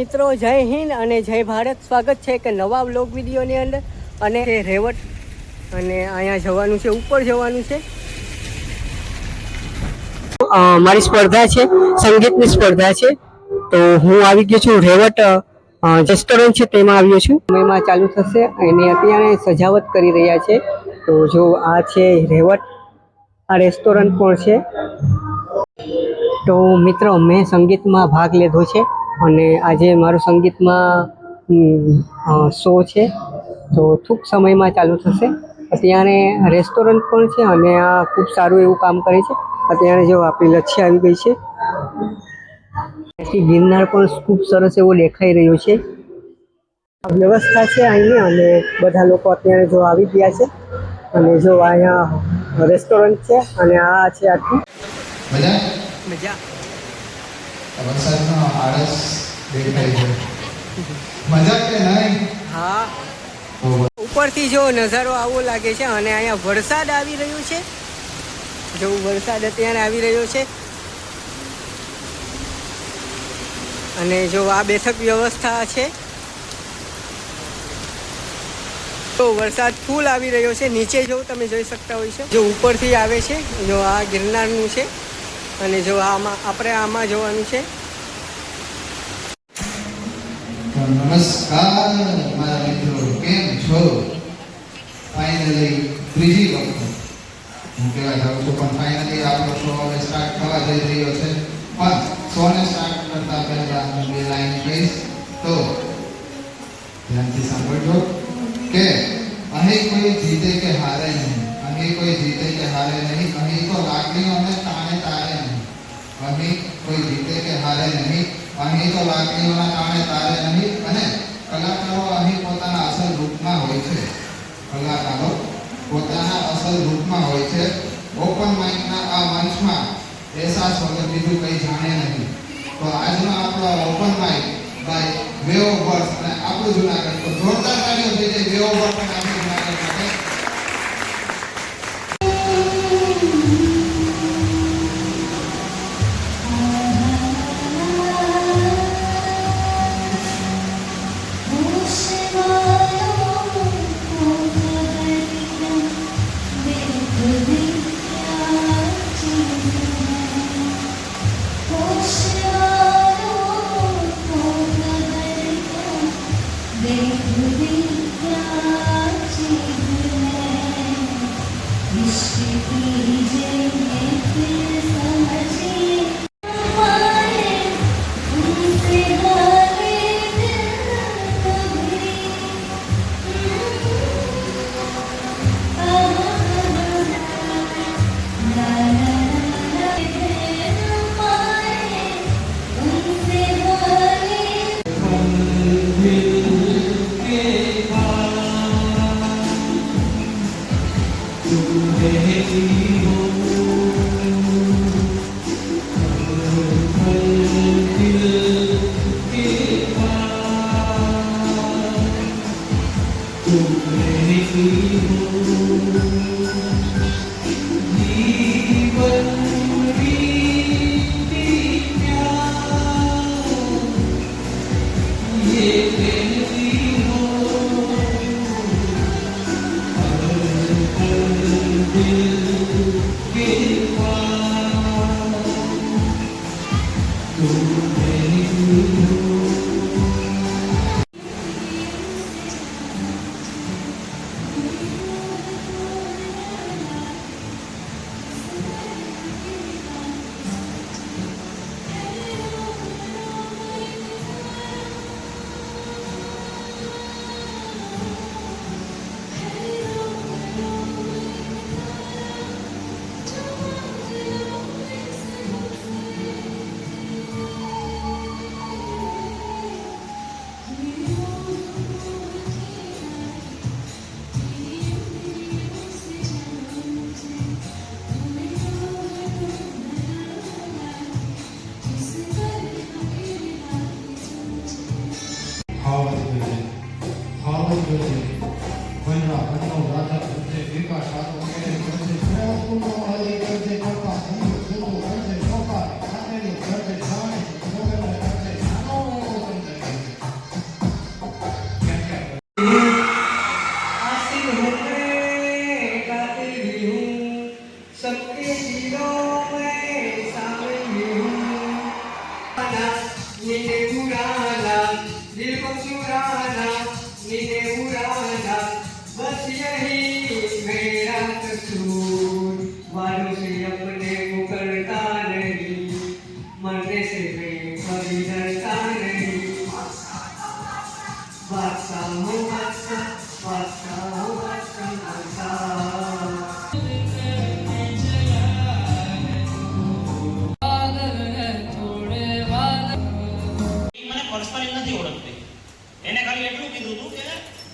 મિત્રો, જય હિન્દ અને જય ભારત. સ્વાગત છે એક નવા બ્લોગ વિડીયોની અંદર. અને રેવટ અને અહીંયા જવાનું છે, ઉપર જવાનું છે. મારી સ્પર્ધા છે, સંગીતની સ્પર્ધા છે. તો હું આવી ગયો છું રેવટ રેસ્ટોરન્ટ છે, તેમાં આવ્યો છું. એમાં ચાલુ થશે. અને અત્યારે સજાવટ કરી રહ્યા છે. તો જો આ છે રેવટ આ રેસ્ટોરન્ટ પણ છે. તો મિત્રો, મેં સંગીતમાં ભાગ લીધો છે. અને આજે મારું સંગીતમાં શો છે તો ટૂંક સમયમાં ચાલુ થશે. અત્યારે રેસ્ટોરન્ટ પણ છે અને આ ખૂબ સારું એવું કામ કરે છે. અત્યારે જો આપણી લચ્છી આવી ગઈ છે. ત્યાંથી ગિરનાર પણ ખૂબ સરસ એવો દેખાઈ રહ્યો છે. વ્યવસ્થા છે અહીંની અને બધા લોકો અત્યારે જો આવી ગયા છે. અને જો અહીંયા રેસ્ટોરન્ટ છે અને આ છે આખું. મજા? મજા. વરસાદનો આળસ દેખાય છે. મજા કે નહીં હા. ઉપરથી જો નજારો આવો લાગે છે અને અહીંયા વરસાદ આવી રહ્યો છે. જો વરસાદ અત્યારે આવી રહ્યો છે. અને જો આ બેઠક વ્યવસ્થા છે. તો વરસાદ ફૂલ આવી રહ્યો છે. નીચે જો તમે જોઈ શકતા હોય છે. જો ઉપરથી આવે છે જો આ ગિરનારનું છે. અને જો આમાં, આપણે આમાં જોવાનું છે. નમસ્કાર, મારા મિત્રો, કેમ છો? ફાઇનલી ત્રીજી વખત. હું કહેવા જાઉં છું, પણ ફાઇનલી આપણો શો હવે સ્ટાર્ટ થવા જઈ રહ્યો છે. પણ શોને સ્ટાર્ટ કરતા પહેલા હું બે લાઈન કહીશ. તો ધ્યાનથી સાંભળજો કે અહીં કોઈ જીતે કે હારે નહીં. અહીં કોઈ જીતે કે હારે નહીં. અહીં તો નહીં અહીં કોઈ જીતે કે હારે નહીં. અહીં તો લાગણીઓના કારણે તારે નહીં અને કલાકારો અહીં પોતાના અસલ રૂપમાં હોય છે. કલાકારો પોતાના અસલ રૂપમાં હોય છે. ઓપન માઇકના આ મંચમાં અહેસાસ વગર બીજું કંઈ જાણે નહીં. તો આજનો આપણો ઓપન માઇક બાય વેવ વર્ષ અને આપણું જુનાગઢ. તો જોરદાર તાળીઓ થઈ જાય વેવ અને આપણું જુનાગઢ માટે. Спеши, перейди, ты сам जीवन ખાલી એટલું કીધું હતું કે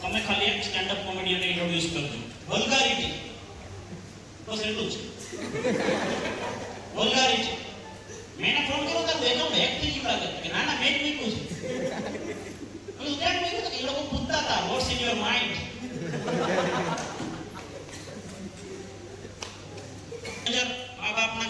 તમે ખાલી એક સ્ટેન્ડ અપ કોમેડિયન ઇન્ટ્રોડ્યુસ કરજો વલ્ગારિટી બસ એટલું જ વલ્ગારિટી મેં એને ફોન કર્યો તો એકાઉન્ટ હેક થઈ ગયું લાગે કે ના ના મેં જ મૂક્યું છે મેં કીધું ક્યાં મૂક્યું તો એ લોકો પૂછતા હતા વોટ્સ ઇન યોર માઇન્ડ મા બાપના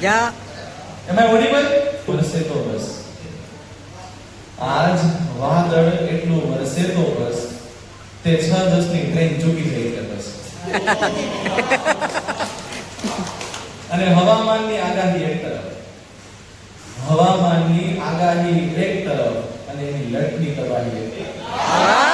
મજા Am I audible? વરસે તો બસ આજ વાદળ એટલું વરસે તો બસ તે છ દસની ટ્રેન ચૂકી ગઈ કે બસ અને હવામાનની આગાહી એક તરફ હવામાનની આગાહી એક તરફ અને એની લટની તબાહી એક તરફ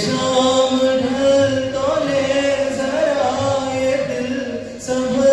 शाम ढल तो ले जरा ये दिल संभल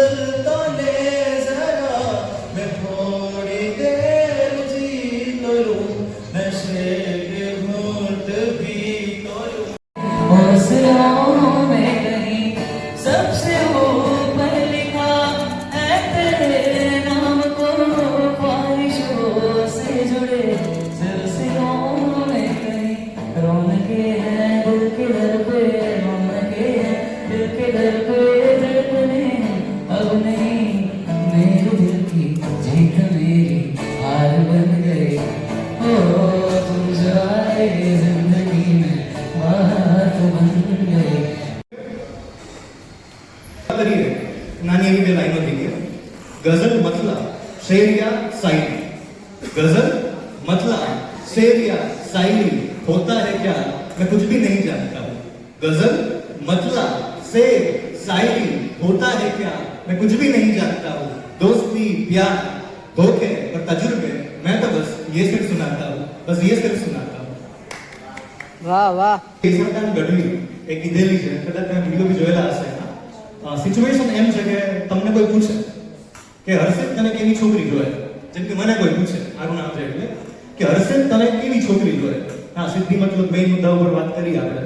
गज़ल मतलब शेर या साइनी गज़ल मतलब शेर या साइनी होता है क्या मैं कुछ भी नहीं जानता हूँ गज़ल मतलब शेर साइनी होता है क्या मैं कुछ भी नहीं जानता हूँ। दोस्ती, प्यार धोखे और तजुर्बे, मैं तो बस ये सिर्फ़ सुनाता हूँ। बस ये सिर्फ़ सुना વાહ વાહ. સરકાર ગઢવી એ કીધેલી છે. કદાચ તમે વીડિયો બી જોયેલા હશે. સિચ્યુએશન એમ છે કે તમને કોઈ પૂછે કે હર્ષિત તને કેવી છોકરી જોઈએ જેમ કે મને કોઈ પૂછે, મારું નામ છે એટલે, કે હર્ષિત તને કેવી છોકરી જોઈએ હા સિદ્ધિ મતલબ મેઇન મુદ્દા ઉપર વાત કરી આપણે.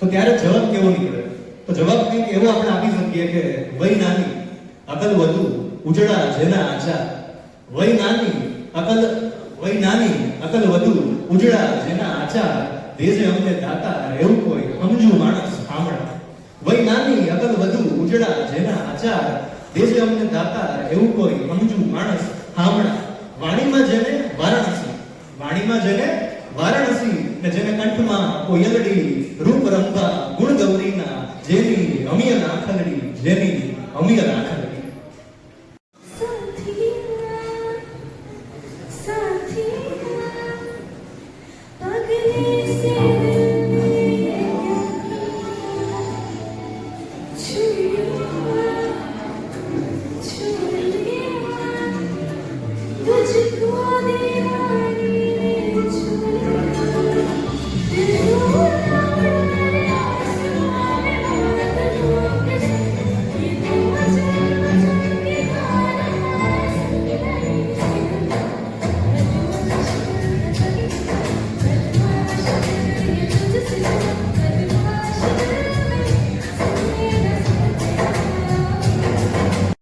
તો ત્યારે જવાબ કેવો નીકળે? તો જવાબ કંઈક એવો આપણે આપી શકીએ કે વય નાની, અકલ વધુ, ઉજળા, જેના આચા વય નાની, અકલ, વય નાની, અકલ વધુ, ઉજળા, જેના આચાર. દેજે અમને દાતા રહેવું કોઈ સમજુ માણસ સાંભળા વય નાની, અગલ વધુ, ઉજળા, જેના આચાર. દેજે અમને દાતા એવું કોઈ સમજુ માણસ સાંભળા વાણીમાં જેને વારાણસી. વાણીમાં જેને વારાણસી, ને જેને કંઠમાં કોયલડી રૂપ રંગા ગુણ ગૌરીના જેની અમિય નાખલડી, જેની અમિય નાખલડી